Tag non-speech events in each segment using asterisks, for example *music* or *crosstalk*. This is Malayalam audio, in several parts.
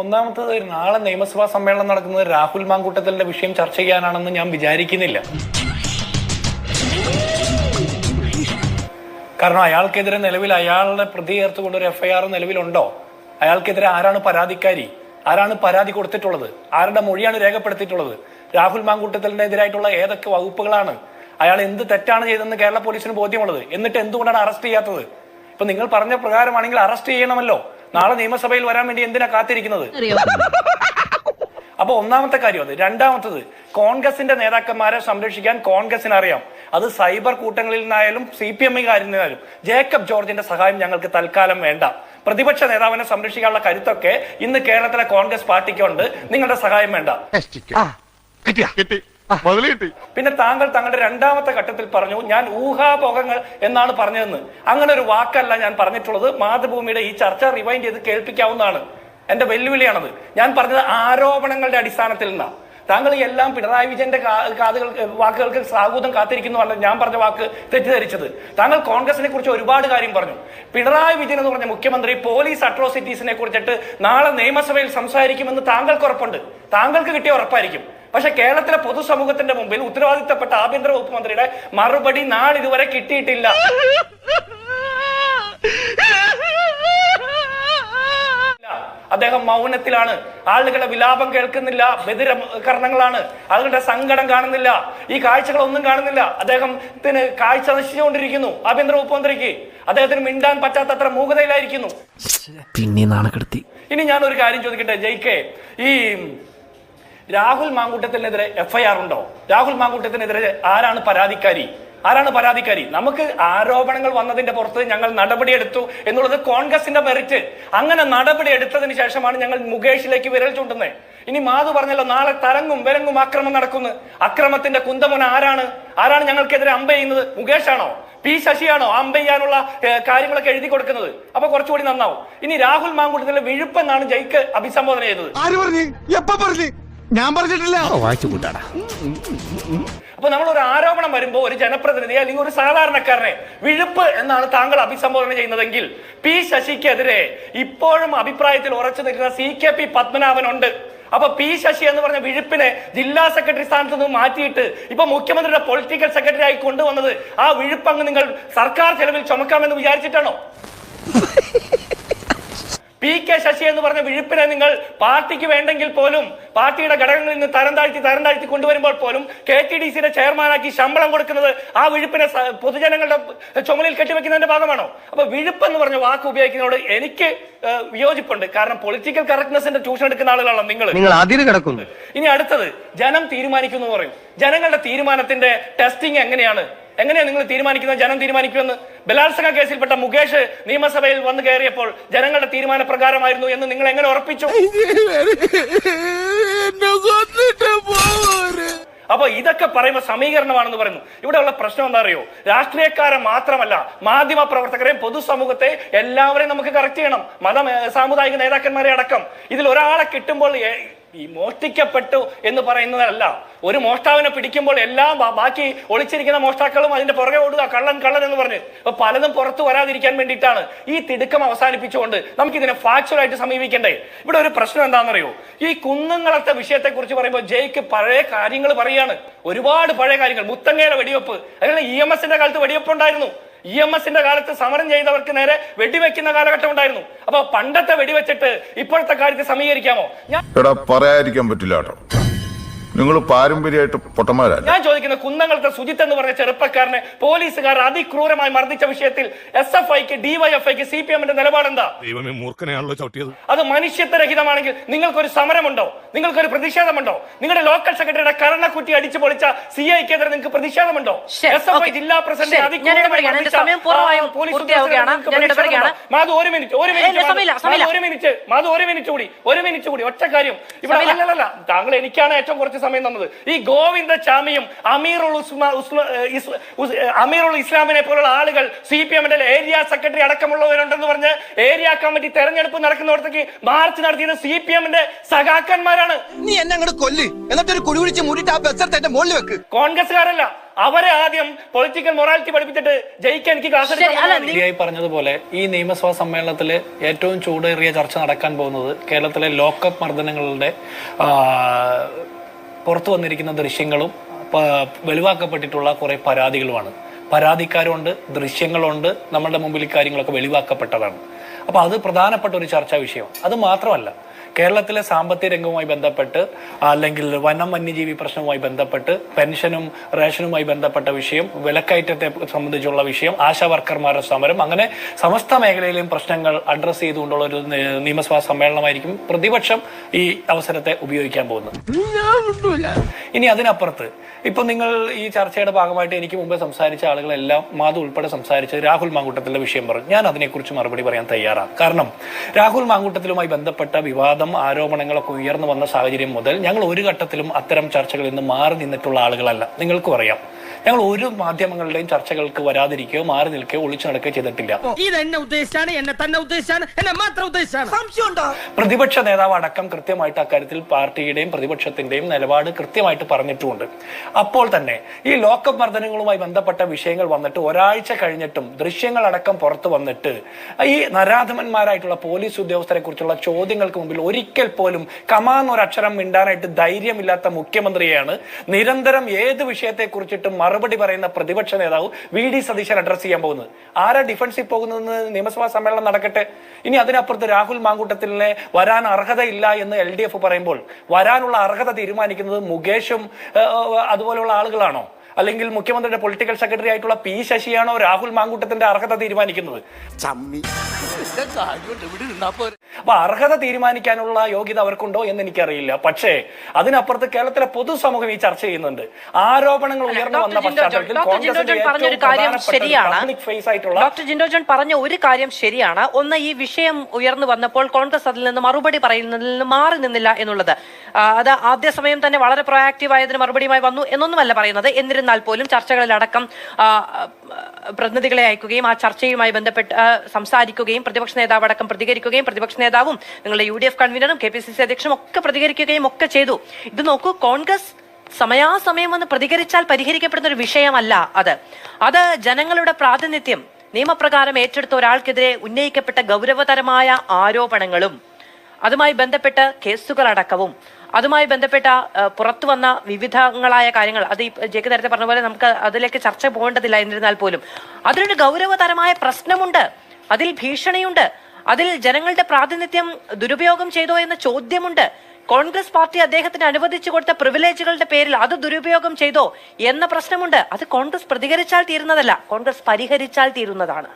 ഒന്നാമത്തത് നാളെ നിയമസഭാ സമ്മേളനം നടക്കുന്നത് രാഹുൽ മാങ്കൂട്ടത്തലിന്റെ വിഷയം ചർച്ച ചെയ്യാനാണെന്ന് ഞാൻ വിചാരിക്കുന്നില്ല. കാരണം അയാൾക്കെതിരെ നിലവിൽ അയാളുടെ പ്രതി ചേർത്തുകൊണ്ട് ഒരു എഫ്ഐആർ നിലവിലുണ്ടോ? അയാൾക്കെതിരെ ആരാണ് പരാതിക്കാരി? ആരാണ് പരാതി കൊടുത്തിട്ടുള്ളത്? ആരുടെ മൊഴിയാണ് രേഖപ്പെടുത്തിയിട്ടുള്ളത്? രാഹുൽ മാങ്കൂട്ടത്തലിനെതിരായിട്ടുള്ള ഏതൊക്കെ വകുപ്പുകളാണ്? അയാൾ എന്ത് തെറ്റാണ് ചെയ്തതെന്ന് കേരള പോലീസിന് ബോധ്യമുള്ളത്? എന്നിട്ട് എന്തുകൊണ്ടാണ് അറസ്റ്റ് ചെയ്യാത്തത്? ഇപ്പൊ നിങ്ങൾ പറഞ്ഞ പ്രകാരമാണെങ്കിൽ അറസ്റ്റ് ചെയ്യണമല്ലോ. നാളെ നിയമസഭയിൽ വരാൻ വേണ്ടി എന്തിനാ കാത്തിരിക്കുന്നത്? അപ്പൊ ഒന്നാമത്തെ കാര്യം അത്. രണ്ടാമത്തത് കോൺഗ്രസിന്റെ നേതാക്കന്മാരെ സംരക്ഷിക്കാൻ കോൺഗ്രസിന് അറിയാം അത് സൈബർ കൂട്ടങ്ങളിൽ നിന്നായാലും സി പി എമ്മുകാരിൽ നിന്നായാലും ജേക്കബ് ജോർജിന്റെ സഹായം ഞങ്ങൾക്ക് തൽക്കാലം വേണ്ട. പ്രതിപക്ഷ നേതാവിനെ സംരക്ഷിക്കാനുള്ള കരുത്തൊക്കെ ഇന്ന് കേരളത്തിലെ കോൺഗ്രസ് പാർട്ടിക്കുണ്ട്. നിങ്ങളുടെ സഹായം വേണ്ട. പിന്നെ താങ്കൾ താങ്കളുടെ രണ്ടാമത്തെ ഘട്ടത്തിൽ പറഞ്ഞു ഞാൻ ഊഹാഭോഗങ്ങൾ എന്നാണ് പറഞ്ഞതെന്ന്. അങ്ങനെ ഒരു വാക്കല്ല ഞാൻ പറഞ്ഞിട്ടുള്ളത്. മാതൃഭൂമിയുടെ ഈ ചർച്ച റിവൈൻഡ് ചെയ്ത് കേൾപ്പിക്കാവുന്നതാണ്. എന്റെ വെല്ലുവിളിയാണത്. ഞാൻ പറഞ്ഞത് ആരോപണങ്ങളുടെ അടിസ്ഥാനത്തിൽ നിന്നാണ് താങ്കൾ എല്ലാം പിണറായി വിജയന്റെ കാതുകൾ വാക്കുകൾക്ക് സാഹൂതം കാത്തിരിക്കുന്നുവല്ല ഞാൻ പറഞ്ഞ വാക്ക് തെറ്റിദ്ധരിച്ചത്. താങ്കൾ കോൺഗ്രസിനെ കുറിച്ച് ഒരുപാട് കാര്യം പറഞ്ഞു. പിണറായി വിജയൻ എന്ന് പറഞ്ഞ മുഖ്യമന്ത്രി പോലീസ് അട്രോസിറ്റീസിനെ കുറിച്ചിട്ട് നാളെ നിയമസഭയിൽ സംസാരിക്കുമെന്ന് താങ്കൾക്ക് ഉറപ്പുണ്ട്. താങ്കൾക്ക് കിട്ടിയ ഉറപ്പായിരിക്കും. പക്ഷെ കേരളത്തിലെ പൊതുസമൂഹത്തിന്റെ മുമ്പിൽ ഉത്തരവാദിത്തപ്പെട്ട ആഭ്യന്തര വകുപ്പ് മന്ത്രിയുടെ മറുപടി നാളിതുവരെ കിട്ടിയിട്ടില്ല. അദ്ദേഹം മൗനത്തിലാണ്. ആളുകളുടെ വിലാപം കേൾക്കുന്നില്ല. ബദിരകരണങ്ങളാണ് ആളുകളുടെ സങ്കടം കാണുന്നില്ല. ഈ കാഴ്ചകളൊന്നും കാണുന്നില്ല. അദ്ദേഹത്തിന് കാഴ്ച നശിച്ചുകൊണ്ടിരിക്കുന്നു ആഭ്യന്തര വകുപ്പ് മന്ത്രിക്ക്. അദ്ദേഹത്തിന് മിണ്ടാൻ പറ്റാത്തത്ര മൂകതയിലായിരിക്കുന്നു. പിന്നെ നാണക്കെടുത്തി. ഇനി ഞാൻ ഒരു കാര്യം ചോദിക്കട്ടെ ജയിക്കെ ഈ രാഹുൽ മാങ്കൂട്ടത്തിനെതിരെ എഫ്ഐആർ ഉണ്ടോ? രാഹുൽ മാങ്കൂട്ടത്തിനെതിരെ ആരാണ് പരാതിക്കാരി? ആരാണ് പരാതിക്കാരി? നമുക്ക് ആരോപണങ്ങൾ വന്നതിന്റെ പുറത്ത് ഞങ്ങൾ നടപടിയെടുത്തു എന്നുള്ളത് കോൺഗ്രസിന്റെ മെറിറ്റ് അങ്ങനെ നടപടി എടുത്തതിന് ശേഷമാണ് ഞങ്ങൾ മുകേഷിലേക്ക് വിരൽ ചൂണ്ടുന്നത്. ഇനി മാധു പറഞ്ഞല്ലോ നാളെ തരങ്ങും വിലങ്ങും അക്രമം നടക്കുന്നു. അക്രമത്തിന്റെ കുന്തമുന ആരാണ്? ആരാണ് ഞങ്ങൾക്കെതിരെ അമ്പ ചെയ്യുന്നത്? മുകേഷാണോ? പി ശശിയാണോ അമ്പ ചെയ്യാനുള്ള കാര്യങ്ങളൊക്കെ എഴുതി കൊടുക്കുന്നത്? അപ്പൊ കുറച്ചുകൂടി നന്നാവും. ഇനി രാഹുൽ മാങ്കുട്ടത്തിലെ വിഴുപ്പെന്നാണ് ജയ്ക്ക് അഭിസംബോധന ചെയ്തത്. ആര് പറഞ്ഞിട്ടില്ല. വായിച്ചു കൂട്ടാടാ. ഞാൻ അപ്പൊ നമ്മൾ ഒരു ആരോപണം വരുമ്പോൾ ഒരു ജനപ്രതിനിധി അല്ലെങ്കിൽ ഒരു സാധാരണക്കാരനെ വിഴുപ്പ് എന്നാണ് താങ്കൾ അഭിസംബോധന ചെയ്യുന്നതെങ്കിൽ പി ശശിക്കെതിരെ ഇപ്പോഴും അഭിപ്രായത്തിൽ ഉറച്ചു നിൽക്കുന്ന സി കെ പി പത്മനാഭൻ ഉണ്ട്. അപ്പൊ പി ശശി എന്ന് പറഞ്ഞ വിഴുപ്പിനെ ജില്ലാ സെക്രട്ടറി സ്ഥാനത്ത് നിന്ന് മാറ്റിയിട്ട് ഇപ്പൊ മുഖ്യമന്ത്രിയുടെ പൊളിറ്റിക്കൽ സെക്രട്ടറി ആയി കൊണ്ടുവന്നത് ആ വിഴുപ്പങ്ങ് നിങ്ങൾ സർക്കാർ ചെലവിൽ ചുമക്കാമെന്ന് വിചാരിച്ചിട്ടാണോ? *laughs* പി കെ ശശി എന്ന് പറഞ്ഞ വിഴുപ്പിനെ നിങ്ങൾ പാർട്ടിക്ക് വേണ്ടെങ്കിൽ പോലും പാർട്ടിയുടെ ഘടകങ്ങളിൽ നിന്ന് തരം താഴ്ത്തി തരം താഴ്ത്തി കൊണ്ടുവരുമ്പോൾ പോലും കെ ടി ഡി സിയുടെ ചെയർമാനാക്കി ശമ്പളം കൊടുക്കുന്നത് ആ വിഴുപ്പിനെ പൊതുജനങ്ങളുടെ ചുമലിൽ കെട്ടിവെക്കുന്നതിന്റെ ഭാഗമാണോ? അപ്പൊ വിഴുപ്പ് എന്ന് പറഞ്ഞ വാക്ക് ഉപയോഗിക്കുന്നതോട് എനിക്ക് വിയോജിപ്പുണ്ട്. കാരണം പൊളിറ്റിക്കൽ കറക്റ്റ്നെസിന്റെ ട്യൂഷൻ എടുക്കുന്ന ആളുകളാണ് നിങ്ങൾ നിങ്ങൾ അതിര് കിടക്കുന്നു. ഇനി അടുത്തത് ജനം തീരുമാനിക്കുന്നു പറയും. ജനങ്ങളുടെ തീരുമാനത്തിന്റെ ടെസ്റ്റിംഗ് എങ്ങനെയാണ്? എങ്ങനെയാണ് നിങ്ങൾ തീരുമാനിക്കുന്നത്? ജനം തീരുമാനിക്കുമെന്ന്. ബലാത്സംഗ കേസിൽപ്പെട്ട മുകേഷ് നിയമസഭയിൽ വന്നു കയറിയപ്പോൾ ജനങ്ങളുടെ തീരുമാന പ്രകാരമായിരുന്നു എന്ന് നിങ്ങൾ എങ്ങനെ ഉറപ്പിച്ചു? അപ്പൊ ഇതൊക്കെ പറയുമ്പോൾ സമീകരണമാണെന്ന് പറയുന്നു. ഇവിടെയുള്ള പ്രശ്നം എന്താ അറിയോ? രാഷ്ട്രീയക്കാരെ മാത്രമല്ല മാധ്യമ പ്രവർത്തകരെയും പൊതുസമൂഹത്തെ എല്ലാവരെയും നമുക്ക് കറക്റ്റ് ചെയ്യണം. മത സാമുദായിക നേതാക്കന്മാരെ അടക്കം. ഇതിൽ ഒരാളെ കിട്ടുമ്പോൾ ഈ മോഷ്ടിക്കപ്പെട്ടു എന്ന് പറയുന്നതല്ല. ഒരു മോഷ്ടാവിനെ പിടിക്കുമ്പോൾ എല്ലാം ബാക്കി ഒളിച്ചിരിക്കുന്ന മോഷ്ടാക്കളും അതിന്റെ പുറകെ ഓടുക കള്ളൻ കള്ളൻ എന്ന് പറഞ്ഞ്. പലതും പുറത്തു വരാതിരിക്കാൻ വേണ്ടിയിട്ടാണ് ഈ തിടുക്കം അവസാനിപ്പിച്ചുകൊണ്ട് നമുക്ക് ഇതിനെ ഫാക്ച്വൽ ആയിട്ട് സമീപിക്കണ്ടേ. ഇവിടെ ഒരു പ്രശ്നം എന്താണെന്നറിയോ? ഈ കുന്നങ്ങളത്തെ വിഷയത്തെ കുറിച്ച് പറയുമ്പോൾ ജയ്ക്ക് പഴയ കാര്യങ്ങൾ പറയാണ്. ഒരുപാട് പഴയ കാര്യങ്ങൾ. മുത്തങ്ങയുടെ വെടിവെപ്പ്. അതിനുള്ള ഇ എം എസിന്റെ കാലത്ത് വെടിവെപ്പ് ഉണ്ടായിരുന്നു ഇ എം എസിന്റെ കാലത്ത് സമരം ചെയ്തവർക്ക് നേരെ വെടിവെക്കുന്ന കാലഘട്ടം ഉണ്ടായിരുന്നു. അപ്പൊ പണ്ടത്തെ വെടിവെച്ചിട്ട് ഇപ്പോഴത്തെ കാര്യത്തെ സമീകരിക്കാമോ? ഞാൻ പറയാതിരിക്കാൻ പറ്റില്ല കേട്ടോ. നിങ്ങൾ പാരമ്പര്യമായിട്ട് പൊട്ടന്മാരല്ല. ഞാൻ ചോദിക്കുന്ന കുന്നങ്ങളുടെ സുജിത്ത് എന്ന് പറഞ്ഞ ചെറുപ്പക്കാരനെ പോലീസുകാർ അതിക്രൂരമായി മർദ്ദിച്ച വിഷയത്തിൽ എസ് എഫ് ഐക്ക് ഡിവൈഎഫ്ഐക്ക് സി പി എമ്മിന്റെ നിലപാടെന്താ? ദൈവമേ മൂർഖനെയാണല്ലോ ചവിട്ടിയത്. അത് മനുഷ്യത്വരഹിതമാണെങ്കിൽ നിങ്ങൾക്കൊരു സമരമുണ്ടോ? നിങ്ങൾക്കൊരു പ്രതിഷേധമുണ്ടോ? നിങ്ങളുടെ ലോക്കൽ സെക്രട്ടറിയുടെ കരണക്കുറ്റി അടിച്ചു പൊളിച്ച സി ഐക്കെതിരെ നിങ്ങൾക്ക് പ്രതിഷേധമുണ്ടോ? എസ് എഫ് ഐ ജില്ലാ പ്രസിഡന്റ്? മാധു ഒരു മിനിറ്റ് ഒരു മിനിറ്റ് സമയമില്ല, സമയമില്ല. ഒരു മിനിറ്റ് മാധു ഒരു മിനിറ്റ് കൂടി ഒരു മിനിറ്റ് കൂടി ഒറ്റ കാര്യം. ഇവിടെ. താങ്കൾ എനിക്കാണ് ഏറ്റവും കുറച്ച് സമയം തന്നത്. ഈ ഗോവിന്ദ ചാമിയും അമീറുൽ ഉസ്മാ ഉസ്മ- ഉസ്- ഏഹ് അമീറുൽ ഇസ്ലാമിനെ പോലുള്ള ആളുകൾ സി പി എമ്മിന്റെ ഏരിയ സെക്രട്ടറി അടക്കമുള്ളവരുണ്ടെന്ന് പറഞ്ഞ് ഏരിയ കമ്മിറ്റി തെരഞ്ഞെടുപ്പ് നടക്കുന്നിടത്തേക്ക് മാർച്ച് നടത്തിയത് സി പി എമ്മിന്റെ സഖാക്കന്മാരാണ്. നീ എന്നെ അങ്ങോട്ട് കൊല്ല്. എന്നിട്ടൊരു കുടി കുഴിച്ച് മൂടിയിട്ട് ആ മുകളിൽ വെക്ക്. കോൺഗ്രസ്സുകാരല്ല അവരെ ആദ്യം പൊളിറ്റിക്കൽ മൊറാലിറ്റി പഠിപ്പിച്ചിട്ട് ജയിക്കാൻ എനിക്ക് ക്ലാസ് പറഞ്ഞതുപോലെ ഈ നിയമസഭാ സമ്മേളനത്തിൽ ഏറ്റവും ചൂടേറിയ ചർച്ച നടക്കാൻ പോകുന്നത് കേരളത്തിലെ ലോക്കപ്പ് മർദ്ദനങ്ങളുടെ പുറത്തു വന്നിരിക്കുന്ന ദൃശ്യങ്ങളും വെളിവാക്കപ്പെട്ടിട്ടുള്ള കുറെ പരാതികളുമാണ്. പരാതിക്കാരുണ്ട് ദൃശ്യങ്ങളുണ്ട് നമ്മുടെ മുമ്പിൽ കാര്യങ്ങളൊക്കെ വെളിവാക്കപ്പെട്ടതാണ്. അപ്പോൾ അത് പ്രധാനപ്പെട്ട ഒരു ചർച്ചാ വിഷയം അത് മാത്രമല്ല കേരളത്തിലെ സാമ്പത്തിക രംഗവുമായി ബന്ധപ്പെട്ട് അല്ലെങ്കിൽ വനം വന്യജീവി പ്രശ്നവുമായി ബന്ധപ്പെട്ട് പെൻഷനും റേഷനുമായി ബന്ധപ്പെട്ട വിഷയം വിലക്കയറ്റത്തെ സംബന്ധിച്ചുള്ള വിഷയം ആശാ വർക്കർമാരുടെ സമരം അങ്ങനെ സമസ്ത മേഖലയിലെയും പ്രശ്നങ്ങൾ അഡ്രസ്സ് ചെയ്തുകൊണ്ടുള്ള ഒരു നിയമസഭാ സമ്മേളനമായിരിക്കും പ്രതിപക്ഷം ഈ അവസരത്തെ ഉപയോഗിക്കാൻ പോകുന്നത്. ഇനി അതിനപ്പുറത്ത് ഇപ്പൊ നിങ്ങൾ ഈ ചർച്ചയുടെ ഭാഗമായിട്ട് എനിക്ക് മുമ്പേ സംസാരിച്ച ആളുകളെല്ലാം മാധു ഉൾപ്പെടെ സംസാരിച്ച് രാഹുൽ മാങ്കൂട്ടത്തിന്റെ വിഷയം പറഞ്ഞു. ഞാൻ അതിനെക്കുറിച്ച് മറുപടി പറയാൻ തയ്യാറാണ്. കാരണം രാഹുൽ മാങ്കൂട്ടത്തിലുമായി ബന്ധപ്പെട്ട വിവാദം ആരോപണങ്ങളൊക്കെ ഉയർന്നു വന്ന സാഹചര്യം മുതൽ ഞങ്ങൾ ഒരു ഘട്ടത്തിലും അത്തരം ചർച്ചകളിൽ നിന്ന് മാറി നിന്നിട്ടുള്ള ആളുകളല്ല. നിങ്ങൾക്കും അറിയാം. ഞങ്ങൾ ഒരു മാധ്യമങ്ങളുടെയും ചർച്ചകൾക്ക് വരാതിരിക്കുകയോ മാറി നിൽക്കുകയോ ഒളിച്ചു നടക്കുകയോ ചെയ്തിട്ടില്ല. ഉദ്ദേശിച്ചാണ് എന്നെ തന്നെ ഉദ്ദേശിച്ചാണ് എന്നെ മാത്രം ഉദ്ദേശിച്ചാണ്. പ്രതിപക്ഷ നേതാവ് അടക്കം കൃത്യമായിട്ട് അക്കാര്യത്തിൽ പാർട്ടിയുടെയും പ്രതിപക്ഷത്തിന്റെയും നിലപാട് കൃത്യമായിട്ട് പറഞ്ഞിട്ടുമുണ്ട് അപ്പോൾ തന്നെ ഈ ലോക്കപ്പ് മർദ്ദനങ്ങളുമായി ബന്ധപ്പെട്ട വിഷയങ്ങൾ വന്നിട്ട് ഒരാഴ്ച കഴിഞ്ഞിട്ടും ദൃശ്യങ്ങൾ അടക്കം പുറത്തു വന്നിട്ട് ഈ നരാധമന്മാരായിട്ടുള്ള പോലീസ് ഉദ്യോഗസ്ഥരെ കുറിച്ചുള്ള ചോദ്യങ്ങൾക്ക് മുമ്പിൽ ഒരിക്കൽ പോലും കമാന്ന് ഒരു അക്ഷരം മിണ്ടാനായിട്ട് ധൈര്യമില്ലാത്ത മുഖ്യമന്ത്രിയാണ് നിരന്തരം ഏത് വിഷയത്തെ കുറിച്ചിട്ടും മറുപടി പറയുന്ന പ്രതിപക്ഷ നേതാവ് വി ഡി സതീശൻ അഡ്രസ് ചെയ്യാൻ പോകുന്നത്. ആരാ ഡിഫൻസിൽ പോകുന്നതെന്ന് നിയമസഭാ സമ്മേളനം നടക്കട്ടെ? ഇനി അതിനപ്പുറത്ത് രാഹുൽ മാങ്കൂട്ടത്തിലെ വരാൻ അർഹതയില്ല എന്ന് എൽ ഡി എഫ് പറയുമ്പോൾ വരാനുള്ള അർഹത തീരുമാനിക്കുന്നത് മുകേഷും അതുപോലെയുള്ള ആളുകളാണോ? അല്ലെങ്കിൽ മുഖ്യമന്ത്രിയുടെ പൊളിറ്റിക്കൽ സെക്രട്ടറി ആയിട്ടുള്ള പി ശശിയാണോ രാഹുൽ മാങ്കൂട്ടത്തിന്റെ അർഹത തീരുമാനിക്കുന്നത്? അപ്പൊ അർഹത തീരുമാനിക്കാനുള്ള യോഗ്യത അവർക്കുണ്ടോ എന്ന് എനിക്കറിയില്ല. പക്ഷേ അതിനപ്പുറത്ത് കേരളത്തിലെ പൊതുസമൂഹം ഈ ചർച്ച ചെയ്യുന്നുണ്ട്. ആരോപണങ്ങൾ ഉയർന്നു വന്ന പശ്ചാത്തലത്തിൽ ഡോക്ടർ ജിൻഡോ ജോൺ കോൺഗ്രസിന്റെ പറഞ്ഞൊരു ഏറ്റവും കാര്യം ശരിയാണ്. പബ്ലിക് ഫേസ് ആയിട്ടുള്ള ഡോക്ടർ ജിൻഡോ പറഞ്ഞ ഒരു കാര്യം ശരിയാണ്. ഒന്ന് ഈ വിഷയം ഉയർന്നു വന്നപ്പോൾ കോൺഗ്രസ് അതിൽ നിന്ന് മറുപടി പറയുന്നതിൽ നിന്ന് മാറി നിന്നില്ല എന്നുള്ളത്. അത് ആദ്യ സമയം തന്നെ വളരെ പ്രൊയാക്റ്റീവ് ആയതിന് മറുപടിയുമായി വന്നു എന്നൊന്നുമല്ല പറയുന്നത്. എന്നിരുന്നാൽ പോലും ചർച്ചകളിലടക്കം പ്രതിനിധികളെ അയക്കുകയും ആ ചർച്ചയുമായി ബന്ധപ്പെട്ട് സംസാരിക്കുകയും പ്രതിപക്ഷ നേതാവ് അടക്കം പ്രതികരിക്കുകയും പ്രതിപക്ഷ നേതാവും നിങ്ങളുടെ യു ഡി എഫ് കൺവീനറും കെ പി സി സി അധ്യക്ഷനും ഒക്കെ പ്രതികരിക്കുകയും ഒക്കെ ചെയ്തു. ഇത് നോക്കൂ കോൺഗ്രസ് സമയാസമയം വന്ന് പ്രതികരിച്ചാൽ പരിഹരിക്കപ്പെടുന്ന ഒരു വിഷയമല്ല അത്. അത് ജനങ്ങളുടെ പ്രാതിനിധ്യം നിയമപ്രകാരം ഏറ്റെടുത്ത ഒരാൾക്കെതിരെ ഉന്നയിക്കപ്പെട്ട ഗൗരവതരമായ ആരോപണങ്ങളും അതുമായി ബന്ധപ്പെട്ട കേസുകളടക്കവും അതുമായി ബന്ധപ്പെട്ട പുറത്തു വന്ന വിവിധങ്ങളായ കാര്യങ്ങൾ. അത് ജേക്ക് നേരത്തെ പറഞ്ഞ പോലെ നമുക്ക് അതിലേക്ക് ചർച്ച പോകേണ്ടതില്ല എന്നിരുന്നാൽ പോലും. അതിലൊരു ഗൗരവതരമായ പ്രശ്നമുണ്ട്. അതിൽ ഭീഷണിയുണ്ട്. അതിൽ ജനങ്ങളുടെ പ്രാതിനിധ്യം ദുരുപയോഗം ചെയ്തോ എന്ന ചോദ്യമുണ്ട്. കോൺഗ്രസ് പാർട്ടി അദ്ദേഹത്തിന് അനുവദിച്ചു കൊടുത്ത പ്രിവിലേജുകളുടെ പേരിൽ അത് ദുരുപയോഗം ചെയ്തോ എന്ന പ്രശ്നമുണ്ട്. അത് കോൺഗ്രസ് പ്രതികരിച്ചാൽ തീരുന്നതല്ല. കോൺഗ്രസ് പരിഹരിച്ചാൽ തീരുന്നതാണ്.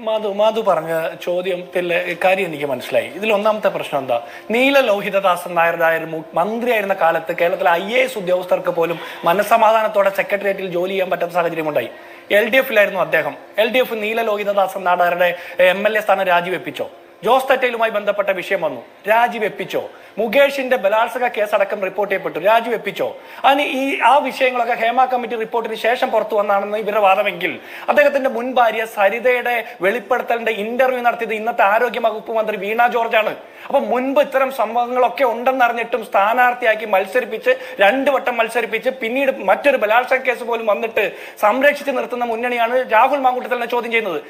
മാധു മാധു പറഞ്ഞ ചോദ്യത്തിലെ കാര്യം എനിക്ക് മനസ്സിലായി. ഇതിൽ ഒന്നാമത്തെ പ്രശ്നം എന്താ? നീല ലോഹിതദാസൻ നായരുടെ മന്ത്രിയായിരുന്ന കാലത്ത് കേരളത്തിലെ ഐ എ എസ് ഉദ്യോഗസ്ഥർക്ക് പോലും മനസ്സമാധാനത്തോടെ സെക്രട്ടേറിയറ്റിൽ ജോലി ചെയ്യാൻ പറ്റാത്ത സാഹചര്യം ഉണ്ടായി. എൽ ഡി എഫിലായിരുന്നു അദ്ദേഹം. L D F Neela Lohithadasan നാടാരുടെ M L A സ്ഥാനം രാജിവെപ്പിച്ചോ? ജോസ് തെറ്റയിലുമായി ബന്ധപ്പെട്ട വിഷയം വന്നു. രാജിവെപ്പിച്ചോ മുകേഷിന്റെ ബലാത്സംഗ കേസ് അടക്കം റിപ്പോർട്ട് ചെയ്യപ്പെട്ടു രാജിവെപ്പിച്ചോ അതിന് ഈ ആ വിഷയങ്ങളൊക്കെ ഹേമ കമ്മിറ്റി റിപ്പോർട്ടിന് ശേഷം പുറത്തു വന്നാണെന്ന് ഇവരുടെ വാദമെങ്കിൽ അദ്ദേഹത്തിന്റെ മുൻ ഭാര്യ സരിതയുടെ വെളിപ്പെടുത്തലിന്റെ ഇന്റർവ്യൂ നടത്തിയത് ഇന്നത്തെ ആരോഗ്യ വകുപ്പ് മന്ത്രി വീണ ജോർജ് ആണ് അപ്പൊ മുൻപ് ഇത്തരം സംഭവങ്ങളൊക്കെ ഉണ്ടെന്നറിഞ്ഞിട്ടും സ്ഥാനാർത്ഥിയാക്കി മത്സരിപ്പിച്ച് രണ്ടു വട്ടം മത്സരിപ്പിച്ച് പിന്നീട് മറ്റൊരു ബലാത്സംഗ കേസ് പോലും വന്നിട്ട് സംരക്ഷിച്ച് നിർത്തുന്ന മുന്നണിയാണ് രാഹുൽ മാങ്കൂട്ടത്തിലിനെ ചോദ്യം ചെയ്യുന്നത്.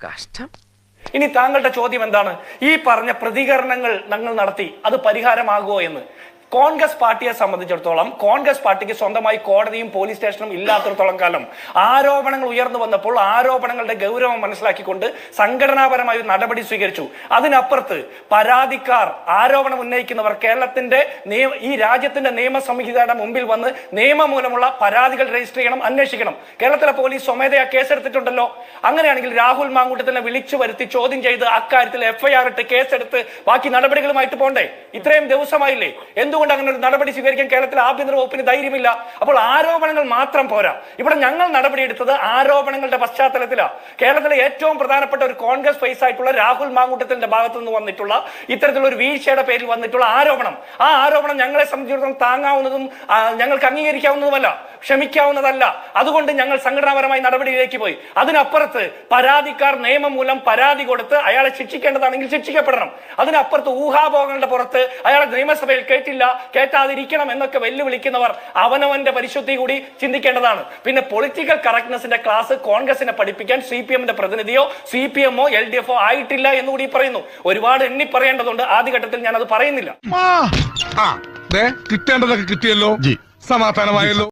കഷ്ടം. ഇനി താങ്കളുടെ ചോദ്യം എന്താണ്? ഈ പറഞ്ഞ പ്രതികരണങ്ങൾ ഞങ്ങൾ നടത്തി അത് പരിഹാരമാകുമോ എന്ന്. കോൺഗ്രസ് പാർട്ടിയെ സംബന്ധിച്ചിടത്തോളം കോൺഗ്രസ് പാർട്ടിക്ക് സ്വന്തമായി കോടതിയും പോലീസ് സ്റ്റേഷനും ഇല്ലാത്തിടത്തോളം കാലം ആരോപണങ്ങൾ ഉയർന്നു വന്നപ്പോൾ ആരോപണങ്ങളുടെ ഗൗരവം മനസ്സിലാക്കിക്കൊണ്ട് സംഘടനാപരമായ നടപടി സ്വീകരിച്ചു. അതിനപ്പുറത്ത് പരാതിക്കാർ ആരോപണം ഉന്നയിക്കുന്നവർ കേരളത്തിന്റെ ഈ രാജ്യത്തിന്റെ നിയമ സംഹിതയുടെ മുമ്പിൽ വന്ന് നിയമമൂലമുള്ള പരാതികൾ രജിസ്റ്റർ ചെയ്യണം അന്വേഷിക്കണം. കേരളത്തിലെ പോലീസ് സ്വമേധയാ കേസെടുത്തിട്ടുണ്ടല്ലോ. അങ്ങനെയാണെങ്കിൽ രാഹുൽ മാങ്കൂട്ടത്തിനെ വിളിച്ചു വരുത്തി ചോദ്യം ചെയ്ത് അക്കാര്യത്തിൽ എഫ്ഐആർ ഇട്ട് കേസെടുത്ത് ബാക്കി നടപടികളുമായിട്ട് പോണ്ടേ? ഇത്രയും ദിവസമായില്ലേ? എന്തുകൊണ്ട് എന്തുകൊണ്ട് അങ്ങനെ ഒരു നടപടി സ്വീകരിക്കാൻ കേരളത്തിൽ ആഭ്യന്തര വകുപ്പിന് ധൈര്യമില്ല? അപ്പോൾ ആരോപണങ്ങൾ മാത്രം പോരാ. ഇവിടെ ഞങ്ങൾ നടപടി എടുത്തത് ആരോപണങ്ങളുടെ പശ്ചാത്തലത്തിലാണ് കേരളത്തിലെ ഏറ്റവും പ്രധാനപ്പെട്ട ഒരു കോൺഗ്രസ് ഫേസ് ആയിട്ടുള്ള രാഹുൽ മാങ്കൂട്ടത്തിന്റെ ഭാഗത്തു നിന്ന് വന്നിട്ടുള്ള ഇത്തരത്തിലുള്ള ഒരു വീഴ്ചയുടെ പേരിൽ വന്നിട്ടുള്ള ആരോപണം. ആ ആരോപണം ഞങ്ങളെ സംബന്ധിച്ചിടത്തോളം താങ്ങാവുന്നതും ഞങ്ങൾക്ക് അംഗീകരിക്കാവുന്നതുമല്ല. ക്ഷമിക്കാവുന്നതല്ല. അതുകൊണ്ട് ഞങ്ങൾ സംഘടനാപരമായി നടപടിയിലേക്ക് പോയി. അതിനപ്പുറത്ത് പരാതിക്കാർ നിയമം മൂലം പരാതി കൊടുത്ത് അയാളെ ശിക്ഷിക്കേണ്ടതാണെങ്കിൽ ശിക്ഷിക്കപ്പെടണം. അതിനപ്പുറത്ത് ഊഹാഭോഗങ്ങളുടെ പുറത്ത് അയാളെ നിയമസഭയിൽ കേട്ടില്ല കേട്ടാതിരിക്കണം എന്നൊക്കെ വെല്ലുവിളിക്കുന്നവർ അവനവന്റെ പരിശുദ്ധി കൂടി ചിന്തിക്കേണ്ടതാണ്. പിന്നെ പൊളിറ്റിക്കൽ കറക്റ്റ്നെസിന്റെ ക്ലാസ് കോൺഗ്രസിനെ പഠിപ്പിക്കാൻ സി പി എമ്മിന്റെ പ്രതിനിധിയോ സി പി എമ്മോ എൽ ഡി എഫോ ആയിട്ടില്ല എന്നുകൂടി പറയുന്നു. ഒരുപാട് എണ്ണി പറയേണ്ടതുണ്ട്. ആദ്യഘട്ടത്തിൽ ഞാൻ അത് പറയുന്നില്ല കിട്ടേണ്ടതൊക്കെ കിട്ടിയല്ലോ. സമാധാനമായല്ലോ.